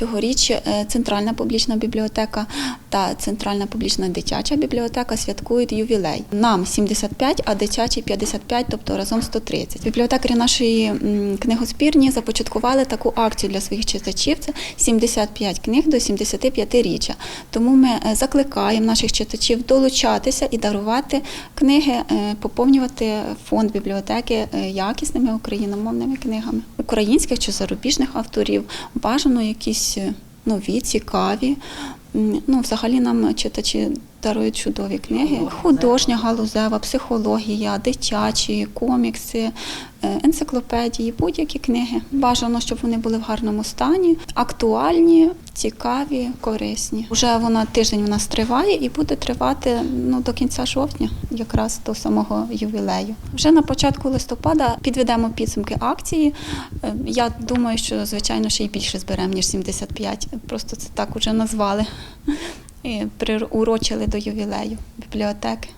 Цьогоріч е, Центральна публічна бібліотека та Центральна публічна дитяча бібліотека святкують ювілей. Нам 75, а дитячі 55, тобто разом 130. Бібліотекарі нашої м, книгозбірні започаткували таку акцію для своїх читачів. Це 75 книг до 75-річчя. Тому ми е, закликаємо наших читачів долучатися і дарувати книги, е, поповнювати фонд бібліотеки е, якісними україномовними книгами українських чи зарубіжних авторів. Бажано якісь нові, цікаві. Ну, взагалі нам читачі дарують чудові книги. Художня галузева, психологія, дитячі, комікси, е, енциклопедії, будь-які книги. Бажано, щоб вони були в гарному стані, актуальні, цікаві, корисні. Уже вона тиждень у нас триває і буде тривати ну, до кінця жовтня, якраз до самого ювілею. Вже на початку листопада підведемо підсумки акції. Е, Я думаю, що звичайно ще й більше зберемо, ніж 75. Просто це так уже назвали. І до ювілею бібліотеки.